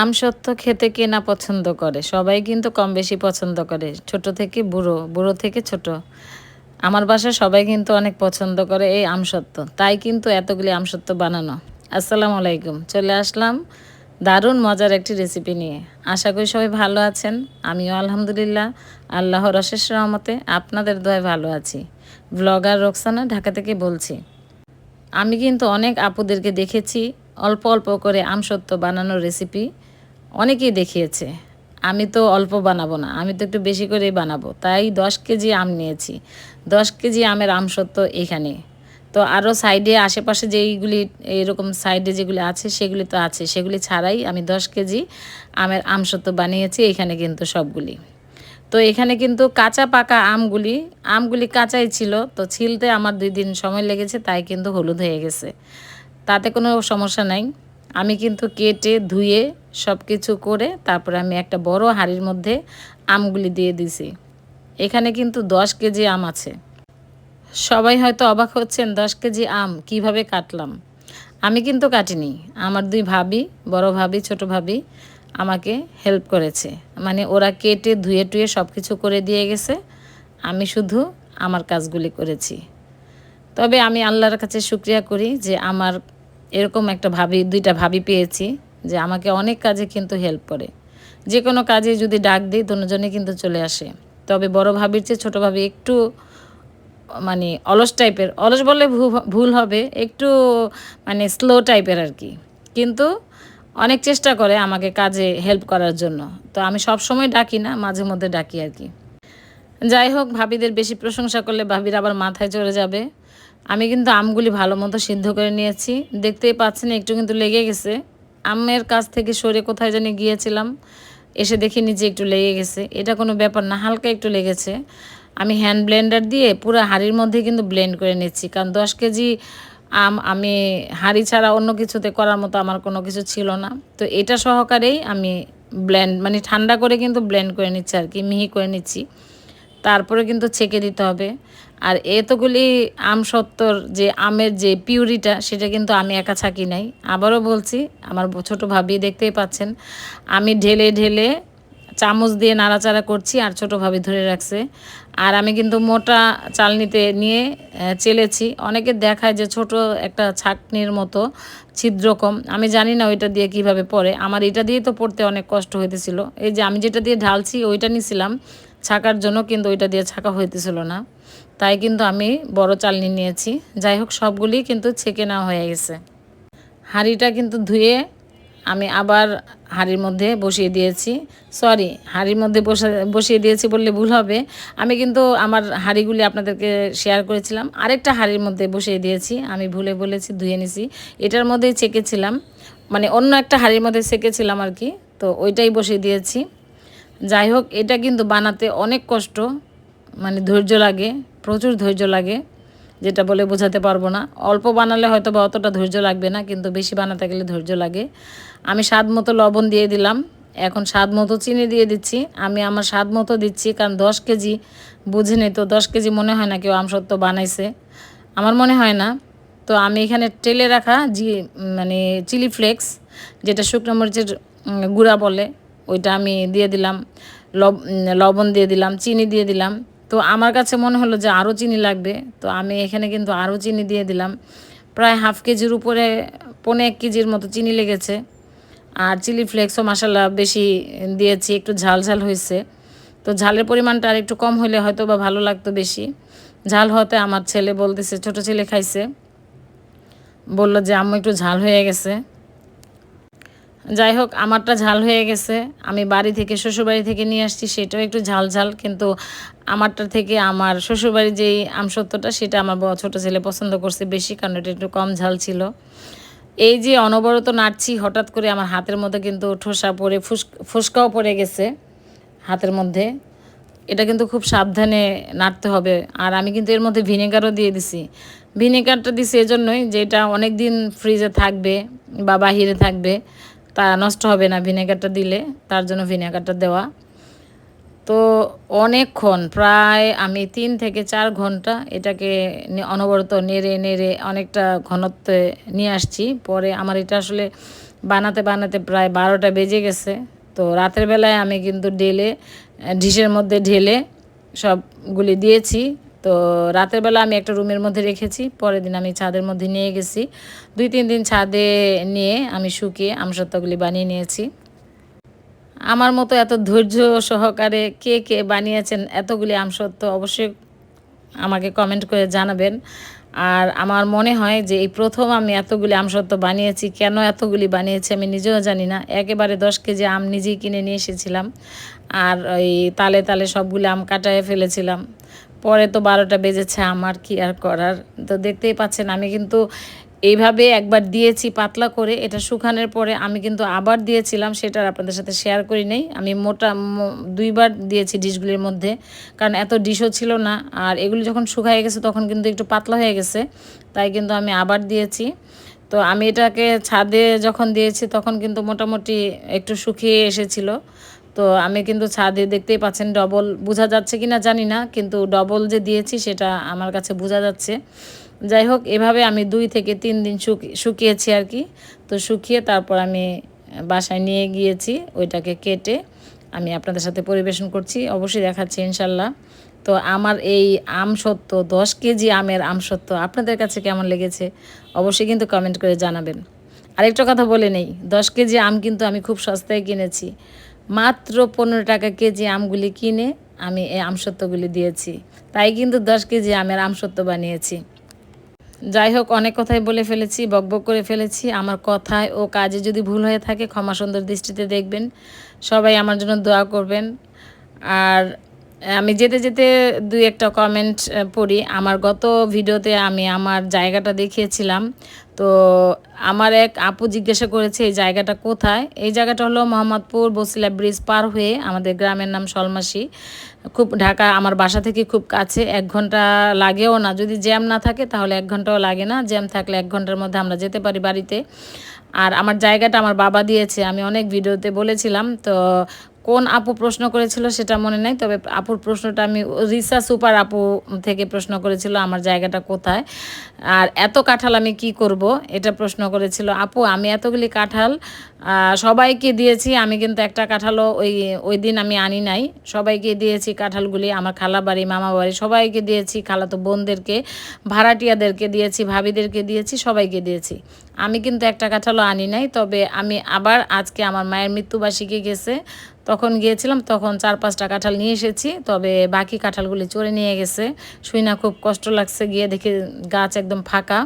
আম সত্য খেতে কে না পছন্দ করে? সবাই কিন্তু কম বেশি পছন্দ করে। ছোট থেকে বুড়ো বুড়ো থেকে ছোট। আমার বাসায় সবাই কিন্তু অনেক পছন্দ করে এই আমসত্ত্ব তাই কিন্তু এতগুলি আমসত্ত্ব বানানো। আসসালামু আলাইকুম। চলে আসলাম দারুণ মজার একটি রেসিপি নিয়ে। আশা করি সবাই ভালো আছেন। আমিও আলহামদুলিল্লাহ। আল্লাহর অশেষ রহমতে আপনাদের দোয়ায় ভালো আছি। ব্লগার রোকসানা ঢাকা থেকে বলছি, আমি কিন্তু অনেক আপুদেরকে দেখেছি অল্প অল্প করে আমসত্ত্ব বানানোর রেসিপি অনেকেই দেখিয়েছে, আমি তো অল্প বানাবো না, আমি তো একটু বেশি করেই বানাবো। তাই দশ কেজি আম নিয়েছি। দশ কেজি আমের আমসত্ত্ব এখানে। তো আরও সাইডে, আশেপাশে যেইগুলি, এরকম সাইডে যেগুলি আছে, সেগুলি তো আছে। সেগুলি ছাড়াই আমি দশ কেজি আমের আমসত্ত্ব বানিয়েছি, এখানে কিন্তু সবগুলি। তো এখানে কিন্তু কাঁচা পাকা আমগুলি আমগুলি কাঁচাই ছিল, তো ছিলতে আমার দুই দিন সময় লেগেছে, তাই কিন্তু হলুদ হয়ে গেছে। তাতে কোনো সমস্যা নাই। আমি কিন্তু কেটে ধুয়ে সব কিছু করে তারপরে আমি একটা বড় হাঁড়ির মধ্যে আমগুলি দিয়ে দিছি। এখানে কিন্তু দশ কেজি আম আছে। সবাই হয়তো অবাক হচ্ছেন, দশ কেজি আম কীভাবে কাটলাম? আমি কিন্তু কাটিনি। আমার দুই ভাবি, বড় ভাবি, ছোট ভাবি আমাকে হেল্প করেছে। মানে ওরা কেটে, ধুয়ে টুয়ে সব কিছু করে দিয়ে গেছে। আমি শুধু আমার কাজগুলি করেছি। তবে আমি আল্লাহর কাছে শুক্রিয়া করি যে আমার এরকম একটা ভাবি, দুইটা ভাবি পেয়েছি। যে আমাকে অনেক কাজে কিন্তু হেল্প করে। যে কোনো কাজে যদি ডাক দিই, দুজনে কিন্তু চলে আসে। তবে বড় ভাবির চেয়ে ছোটো ভাবি একটু মানে অলস টাইপের। অলস বললে ভুল হবে, একটু মানে স্লো টাইপের আর কি। কিন্তু অনেক চেষ্টা করে আমাকে কাজে হেল্প করার জন্য। তো আমি সব সময় ডাকি না, মাঝে মধ্যে ডাকি আর কি। যাই হোক, ভাবিদের বেশি প্রশংসা করলে ভাবির আবার মাথায় চড়ে যাবে। আমি কিন্তু আমগুলি ভালো মতো সিদ্ধ করে নিয়েছি। দেখতেই পাচ্ছেন, একটু কিন্তু লেগে গেছে। আমের কাছ থেকে সরে কোথায় জানি গিয়েছিলাম, এসে দেখি নিচে একটু লেগে গেছে। এটা কোনো ব্যাপার না, হালকা একটু লেগেছে। আমি হ্যান্ড ব্লেন্ডার দিয়ে পুরো হাঁড়ির মধ্যে কিন্তু ব্লেন্ড করে নিচ্ছি, কারণ দশ কেজি আম আমি হাঁড়ি ছাড়া অন্য কিছুতে করার মতো আমার কোনো কিছু ছিল না। তো এটা সহকারেই আমি ব্লেন্ড মানে ঠান্ডা করে কিন্তু ব্লেন্ড করে নিচ্ছি আর কি, মিহি করে নিচ্ছি। তারপরে কিন্তু ছেঁকে দিতে হবে। আর এতগুলি আম সত্তর যে আমের যে পিউরিটা, সেটা কিন্তু আমি একা ছাকি নাই। আবারও বলছি, আমার ছোটো ভাবি দেখতেই পাচ্ছেন, আমি ঢেলে ঢেলে চামচ দিয়ে নাড়াচাড়া করছি আর ছোটো ভাবি ধরে রাখছে। আর আমি কিন্তু মোটা চালনিতে নিয়ে চেলেছি। অনেকে দেখায় যে ছোট একটা ছাকনির মতো ছিদ্রকম। আমি জানি না ওইটা দিয়ে কীভাবে পড়ে। আমার এটা দিয়ে তো পড়তে অনেক কষ্ট হইতেছিল। এই যে আমি যেটা দিয়ে ঢালছি, ওইটা নিছিলাম। ছাকার জন্য কিন্তু ওইটা দিয়ে ছাকা হইতেছিল না। তাই কিন্তু আমি বড় চালনি নিয়েছি। যাই হোক, সবগুলি কিন্তু ছেঁকে নেওয়া হয়ে গেছে। হাঁড়িটা কিন্তু ধুয়ে আমি আবার হাঁড়ির মধ্যে বসিয়ে দিয়েছি। সরি, হাঁড়ির মধ্যে বসে, বসিয়ে দিয়েছি বললে ভুল হবে। আমি কিন্তু আমার হাঁড়িগুলি আপনাদেরকে শেয়ার করেছিলাম। আরেকটা হাঁড়ির মধ্যে বসিয়ে দিয়েছি। আমি ভুলে বলেছি, ধুয়ে নিছি। এটার মধ্যেই চেকেছিলাম মানে অন্য একটা হাঁড়ির মধ্যে সেকেছিলাম আর কি। তো ওইটাই বসিয়ে দিয়েছি। যাই হোক, এটা কিন্তু বানাতে অনেক কষ্ট। মানে ধৈর্য লাগে, প্রচুর ধৈর্য লাগে, যেটা বলে বোঝাতে পারব না। অল্প বানালে হয়তো বা অতটা ধৈর্য লাগবে না, কিন্তু বেশি বানাতে গেলে ধৈর্য লাগে। আমি স্বাদ মতো লবণ দিয়ে দিলাম। এখন স্বাদ মতো চিনি দিয়ে দিচ্ছি। আমি আমার স্বাদ মতো দিচ্ছি, কারণ দশ কেজি, বুঝে নেই তো, দশ কেজি মনে হয় না কেউ আমসত্ব বানাইছে। আমার মনে হয় না। তো আমি এখানে টেলে রাখা জি মানে চিলি ফ্লেক্স, যেটা শুকনো মরিচের গুঁড়া বলে ওইটা আমি দিয়ে দিলাম লবণ দিয়ে দিলাম, চিনি দিয়ে দিলাম। তো আমার কাছে মনে হলো যে আরও চিনি লাগবে, তো আমি এখানে কিন্তু আরও চিনি দিয়ে দিলাম। প্রায় হাফ কেজির উপরে, পনে এক কেজির মতো চিনি লেগেছে। আর চিলি ফ্লেক্সও মশালা বেশি দিয়েছি, একটু ঝাল ঝাল হয়েছে। তো ঝালের পরিমাণটা আর একটু কম হলে হয়তো বা ভালো লাগতো বেশি। ঝাল হতে আমার ছেলে বলতেছে, ছোট ছেলে খাইছে। বলল যে আম্মু একটু ঝাল হয়ে গেছে। যাই হোক আমারটা ঝাল হয়ে গেছে। আমি বাড়ি থেকে, শ্বশুরবাড়ি থেকে নিয়ে আসছি, সেটাও একটু ঝাল ঝাল, কিন্তু আমারটা থেকে আমার শ্বশুরবাড়ির যেই আমসত্বটা সেটা আমার ছোটো ছেলে পছন্দ করছে বেশি, কারণ এটা একটু কম ঝাল ছিল। এই যে অনবরত নাড়ছি, হঠাৎ করে আমার হাতের মধ্যে কিন্তু ঠোসা পড়ে, ফুস, ফুসকাও পড়ে গেছে হাতের মধ্যে। এটা কিন্তু খুব সাবধানে নাড়তে হবে। আর আমি কিন্তু এর মধ্যে ভিনেগারও দিয়ে দিছি। ভিনেগারটা দিছি এজন্যই যে এটা অনেক দিন ফ্রিজে থাকবে বা বাহিরে থাকবে। তা নষ্ট হবে না ভিনেগারটা দিলে, তার জন্য ভিনেগারটা দেওয়া। তো অনেকক্ষণ, প্রায় আমি তিন থেকে চার ঘণ্টা এটাকে অনবরত নেড়ে নেড়ে অনেকটা ঘনত্বে নিয়ে আসছি। পরে আমার এটা আসলে বানাতে বানাতে প্রায় বারোটা বেজে গেছে। তো রাতের বেলায় আমি কিন্তু ঢেলে, ডিশের মধ্যে ঢেলে সবগুলি দিয়েছি। তো রাতের বেলা আমি একটা রুমের মধ্যে রেখেছি, পরের দিন আমি ছাদের মধ্যে নিয়ে গেছি। দুই, তিন দিন ছাদে নিয়ে আমি শুকিয়ে আমসত্ত্বগুলি বানিয়ে নিয়েছি। আমার মতো এত ধৈর্য সহকারে কে কে বানিয়েছেন এতগুলি আমসত্ত্ব অবশ্যই আমাকে কমেন্ট করে জানাবেন। আর আমার মনে হয় যে এই প্রথম আমি এতগুলি আমসত্ব বানিয়েছি, কেন এতগুলি বানিয়েছি আমি নিজেও জানি না। একেবারে দশ কেজি আম নিজেই কিনে নিয়ে এসেছিলাম। আর ওই তালে তালে সবগুলি আম কাটায় ফেলেছিলাম। পরে তো বারোটা বেজেছে, আমার কি আর করার? তো দেখতেই পাচ্ছেন, আমি কিন্তু এইভাবে একবার দিয়েছি পাতলা করে, এটা শুকানোর পরে আমি কিন্তু আবার দিয়েছিলাম, সেটা আপনাদের সাথে শেয়ার করি নেই। আমি মোটা দুইবার দিয়েছি ডিশগুলির মধ্যে, কারণ এত ডিশও ছিল না, আর এগুলি যখন শুকায় গেছে তখন কিন্তু একটু পাতলা হয়ে গেছে, তাই কিন্তু আমি আবার দিয়েছি। তো আমি এটাকে ছাদে যখন দিয়েছি তখন কিন্তু মোটামুটি একটু শুকিয়ে এসেছিল তো আমি কিন্তু ছাদে দেখতেই পাচ্ছেন ডবল বোঝা যাচ্ছে কি না জানি না, কিন্তু ডবল যে দিয়েছি সেটা আমার কাছে বোঝা যাচ্ছে। যাই হোক, এভাবে আমি দুই থেকে তিন দিন শুকি, শুকিয়েছি আর কি। তো শুকিয়ে তারপর আমি বাসায় নিয়ে গিয়েছি, ওইটাকে কেটে আমি আপনাদের সাথে পরিবেশন করছি, অবশ্যই দেখাচ্ছি ইনশাল্লাহ। তো আমার এই আম সত্য, দশ কেজি আমের আম সত্য আপনাদের কাছে কেমন লেগেছে অবশ্যই কিন্তু কমেন্ট করে জানাবেন। আরেকটা কথা বলে নেই, দশ কেজি আম কিন্তু আমি খুব সস্তায় কিনেছি। মাত্র পনেরো টাকা কেজি আমগুলি কিনে আমি এই আমসত্ত্বগুলি দিয়েছি। তাই কিন্তু দশ কেজি আমের আমসত্ত্ব বানিয়েছি। যাই হোক, অনেক কথাই বলে ফেলেছি, বক বক করে ফেলেছি। আমার কথায় ও কাজে যদি ভুল হয়ে থাকে ক্ষমা সুন্দর দৃষ্টিতে দেখবেন। সবাই আমার জন্য দোয়া করবেন। আর আমি যেতে যেতে দুই একটা কমেন্ট পড়ি। আমার গত ভিডিওতে আমি আমার জায়গাটা দেখিয়েছিলাম। তো আমার এক আপু জিজ্ঞাসা করেছে, এই জায়গাটা কোথায়? এই জায়গাটা হলো মোহাম্মদপুর বসিলা ব্রিজ পার হয়ে আমাদের গ্রামের নাম সলমাসি খুব ঢাকা, আমার বাসা থেকে খুব কাছে। এক ঘণ্টা লাগেও না। যদি জ্যাম না থাকে তাহলে এক ঘন্টাও লাগে না। জ্যাম থাকলে এক ঘণ্টার মধ্যে আমরা যেতে পারি বাড়িতে। আর আমার জায়গাটা আমার বাবা দিয়েছে। আমি অনেক ভিডিওতে বলেছিলাম। তো কোন আপু প্রশ্ন করেছিল সেটা মনে নাই, তবে আপুর প্রশ্নটা আমি রিসা সুপার আপু থেকে প্রশ্ন করেছিল আমার জায়গাটা কোথায়। আর এত কাঁঠাল আমি কি করব? এটা প্রশ্ন করেছিল, আপু, আমি এতগুলি কাঁঠাল সবাইকে দিয়েছি, আমি কিন্তু একটা কাঁঠালও ওই ওই দিন আমি আনি নাই। সবাইকে দিয়েছি কাঁঠালগুলি, আমার খালা বাড়ি, মামা বাড়ি, সবাইকে দিয়েছি খালাতো বোনদেরকে, ভাড়াটিয়াদেরকে দিয়েছি, ভাবিদেরকে দিয়েছি, সবাইকে দিয়েছি। আমি কিন্তু একটা কাঁঠালও আনি নাই, তবে আমি আবার আজকে আমার মায়ের মৃত্যুবার্ষিকী গেছে। তখন গিয়েছিলাম, তখন চার পাঁচটা কাঁঠাল নিয়ে এসেছি, তবে বাকি কাঁঠালগুলি চড়ে নিয়ে গেছে। শুই না, খুব কষ্ট লাগছে, গিয়ে দেখি গাছ একদম ফাঁকা।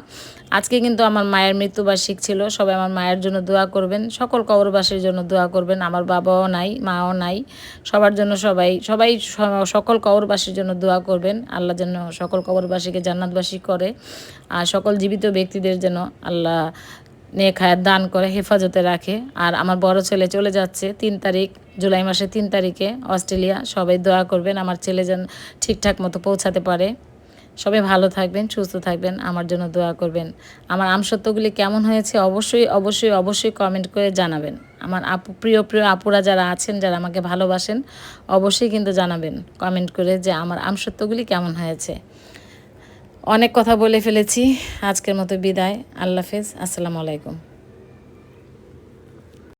আজকে কিন্তু আমার মায়ের মৃত্যুবার্ষিক ছিল, সবাই আমার মায়ের জন্য দোয়া করবেন, সকল কবরবাসীর জন্য দোয়া করবেন, আমার বাবাও নাই, মাও নাই, সবার জন্য সবাই সবাই সকল কবরবাসীর জন্য দোয়া করবেন, আল্লাহ যেন সকল কবরবাসীকে জান্নাতবাসী করে, আর সকল জীবিত ব্যক্তিদের যেন আল্লাহ নেক হায়াত দান করে, হেফাজতে রাখে। আর আমার বড় ছেলে চলে যাচ্ছে তিন তারিখ, জুলাই মাসের তিন তারিখে, অস্ট্রেলিয়া, সবাই দোয়া করবেন, আমার ছেলে যেন ঠিকঠাক মতো পৌঁছাতে পারে। সবাই ভালো থাকবেন, সুস্থ থাকবেন, আমার জন্য দোয়া করবেন। আমার আমসত্ত্বগুলি কেমন হয়েছে অবশ্যই অবশ্যই অবশ্যই কমেন্ট করে জানাবেন। আমার আপু, প্রিয় প্রিয় আপুরা যারা আছেন, যারা আমাকে ভালোবাসেন, অবশ্যই কিন্তু জানাবেন কমেন্ট করে যে আমার আমসত্ত্বগুলি কেমন হয়েছে। অনেক কথা বলে ফেলেছি। আজকের মতো বিদায়। আল্লাহ হাফেজ। আসসালামু আলাইকুম।